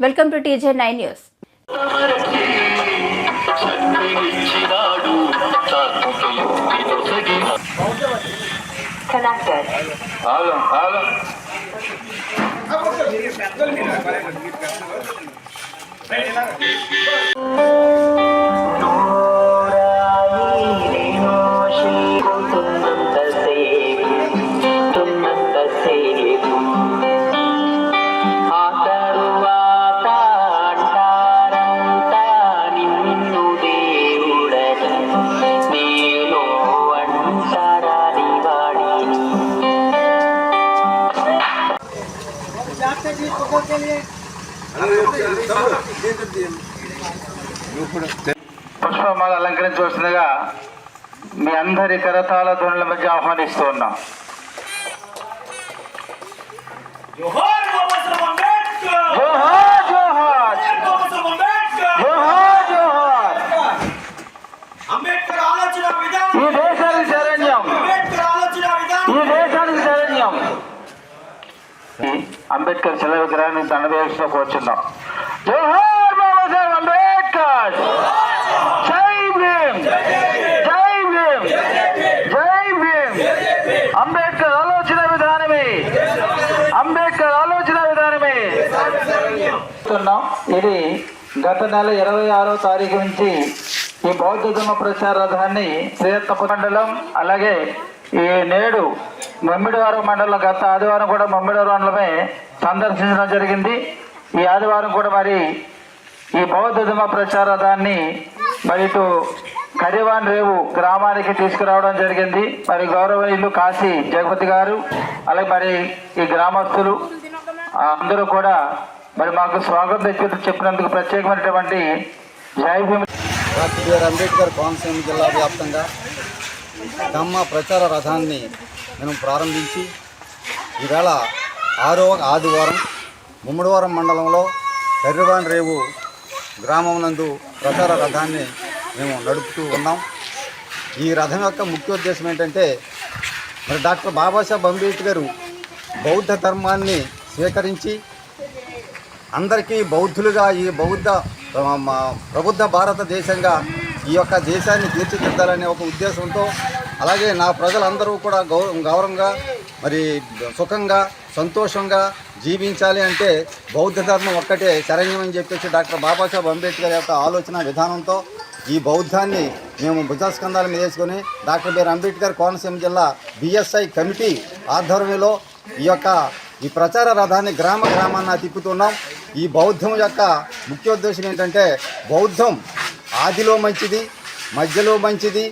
Welcome to TJ nine news Connected. Hello, hello. Hello. పుష్పమాల అలంకరించవలసిందిగా మీ అందరి కరతాల ధ్వనుల మధ్య ఆహ్వానిస్తూ ఉన్నాం జోహార్ బాబా సాహెబ్ అంబేద్కర్ జోహార్ జోహార్ బాబా సాహెబ్ అంబేద్కర్ జోహార్ జోహార్ అంబేద్కర్ ఆలోచన విధానం ఈ దేశానికి శరణ్యం అంబేద్కర్ ఆలోచన ఈ విధానం దేశానికి శరణ్యం అంబేద్కర్ శిల విగ్రహాన్ని దండవేస్తూ కూర్చున్నాం. జోహార్ బాబాసాహెబ్ అంబేద్కర్! జై భీమ్! జై భీమ్! జై భీమ్! అంబేద్కర్ ఆలోచన విధానమే! అంబేద్కర్ ఆలోచన విధానమే! ఇది గత నెల ఇరవై ఆరో తారీఖు నుంచి ఈ బౌద్ధ ధర్మ ప్రచార రథాన్ని శ్రీరత్నపు మండలం అలాగే ఈ నేడు మమ్మిడివారం మండలం గత ఆదివారం కూడా మమ్మిడివారం మండలమే సందర్శించడం జరిగింది. ఈ ఆదివారం కూడా మరి ఈ బౌద్ధ ధర్మ ప్రచార దాన్ని మరి ఇటు కరివాన్ రేవు గ్రామానికి తీసుకురావడం జరిగింది. మరి గౌరవనీయులు కాశీ జగపతి గారు అలాగే మరి ఈ గ్రామస్తులు అందరూ కూడా మరి మాకు స్వాగతం చెప్పి చెప్పినందుకు ప్రత్యేకమైనటువంటి అంబేద్కర్ కోనసీమ జిల్లా వ్యాప్తంగా ధమ్మ ప్రచార రథాన్ని మేము ప్రారంభించి ఈవేళ ఆరో ఆదివారం ముమ్మడివారం మండలంలో కర్రివాన్ రేవు గ్రామం నందు ప్రచార రథాన్ని మేము నడుపుతూ ఉన్నాం. ఈ రథం యొక్క ముఖ్యోద్దేశం ఏంటంటే మరి డాక్టర్ బాబాసాహెబ్ అంబేద్కర్ బౌద్ధ ధర్మాన్ని స్వీకరించి అందరికీ బౌద్ధులుగా ఈ బౌద్ధ ప్రబుద్ధ భారతదేశంగా ఈ యొక్క దేశాన్ని తీర్చిదిద్దాలనే ఒక ఉద్దేశంతో అలాగే నా ప్రజలందరూ కూడా గౌ గౌరవంగా మరి సుఖంగా సంతోషంగా జీవించాలి అంటే బౌద్ధ ధర్మం ఒక్కటే శరణ్యం అని చెప్పేసి డాక్టర్ బాబాసాహెబ్ అంబేద్కర్ యొక్క ఆలోచన విధానంతో ఈ బౌద్ధాన్ని మేము భుజస్కంధాల మీద వేసుకొని డాక్టర్ బిఆర్ అంబేద్కర్ కోనసీమ జిల్లా బిఎస్ఐ కమిటీ ఆధ్వర్యంలో ఈ యొక్క ఈ ప్రచార రథాన్ని గ్రామ గ్రామాన్న తిప్పుతున్నాం. ఈ బౌద్ధం యొక్క ముఖ్యోద్దేశం ఏంటంటే బౌద్ధం ఆదిలో మంచిది మధ్యలో మంచిది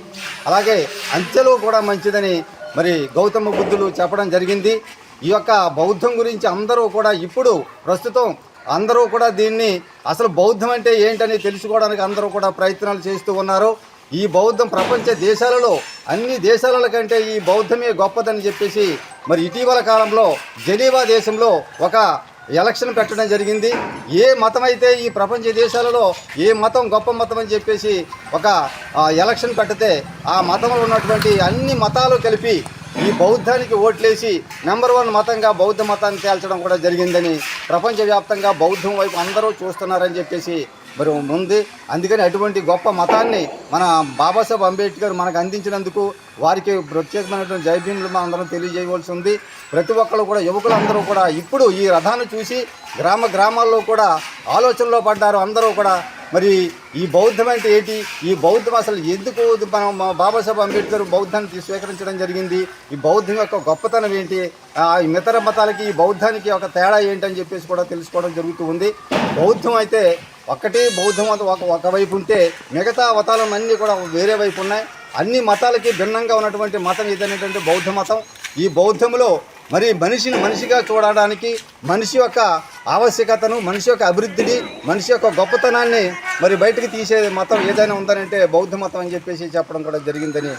అలాగే అంచెలో కూడా మంచిదని మరి గౌతమ బుద్ధులు చెప్పడం జరిగింది. ఈ యొక్క బౌద్ధం గురించి అందరూ కూడా ఇప్పుడు ప్రస్తుతం అందరూ కూడా దీన్ని అసలు బౌద్ధం అంటే ఏంటని తెలుసుకోవడానికి అందరూ కూడా ప్రయత్నాలు చేస్తూ ఉన్నారు. ఈ బౌద్ధం ప్రపంచ దేశాలలో అన్ని దేశాల కంటే ఈ బౌద్ధమే గొప్పదని చెప్పేసి మరి ఇటీవల కాలంలో జెనీవా దేశంలో ఒక ఎలక్షన్ పెట్టడం జరిగింది. ఏ మతం అయితే ఈ ప్రపంచ దేశాలలో ఏ మతం గొప్ప మతం అని చెప్పేసి ఒక ఎలక్షన్ పెడితే ఆ మతంలో ఉన్నటువంటి అన్ని మతాలు కలిపి ఈ బౌద్ధానికి ఓట్లేసి నెంబర్ వన్ మతంగా బౌద్ధ మతాన్ని తేల్చడం కూడా జరిగిందని ప్రపంచవ్యాప్తంగా బౌద్ధం వైపు అందరూ చూస్తున్నారని చెప్పేసి మరి ఉంది. అందుకని అటువంటి గొప్ప మతాన్ని మన బాబాసాహెబ్ అంబేద్కర్ మనకు అందించినందుకు వారికి ప్రత్యేకమైనటువంటి జైభీములు మనం అందరం తెలియజేయవలసి ఉంది. ప్రతి ఒక్కరు కూడా యువకులందరూ కూడా ఇప్పుడు ఈ రథాన్ని చూసి గ్రామ గ్రామాల్లో కూడా ఆలోచనలో పడ్డారు అందరూ కూడా. మరి ఈ బౌద్ధం అంటే ఏంటి? ఈ బౌద్ధం అసలు ఎందుకు మనం బాబాసాహెబ్ అంబేద్కర్ బౌద్ధాన్ని స్వీకరించడం జరిగింది? ఈ బౌద్ధం యొక్క గొప్పతనం ఏంటి? ఈ మితర మతాలకి ఈ బౌద్ధానికి ఒక తేడా ఏంటని చెప్పేసి కూడా తెలుసుకోవడం జరుగుతూ ఉంది. బౌద్ధం అయితే ఒక్కటే బౌద్ధ మతం ఒక ఒకవైపు ఉంటే మిగతా మతాలన్నీ అన్నీ కూడా వేరే వైపు ఉన్నాయి. అన్ని మతాలకి భిన్నంగా ఉన్నటువంటి మతం ఏదనేటువంటి బౌద్ధ మతం? ఈ బౌద్ధంలో మరి మనిషిని మనిషిగా చూడడానికి మనిషి యొక్క ఆవశ్యకతను మనిషి యొక్క అభివృద్ధిని మనిషి యొక్క గొప్పతనాన్ని మరి బయటకు తీసే మతం ఏదైనా ఉందనంటే బౌద్ధ మతం అని చెప్పేసి చెప్పడం కూడా జరిగిందని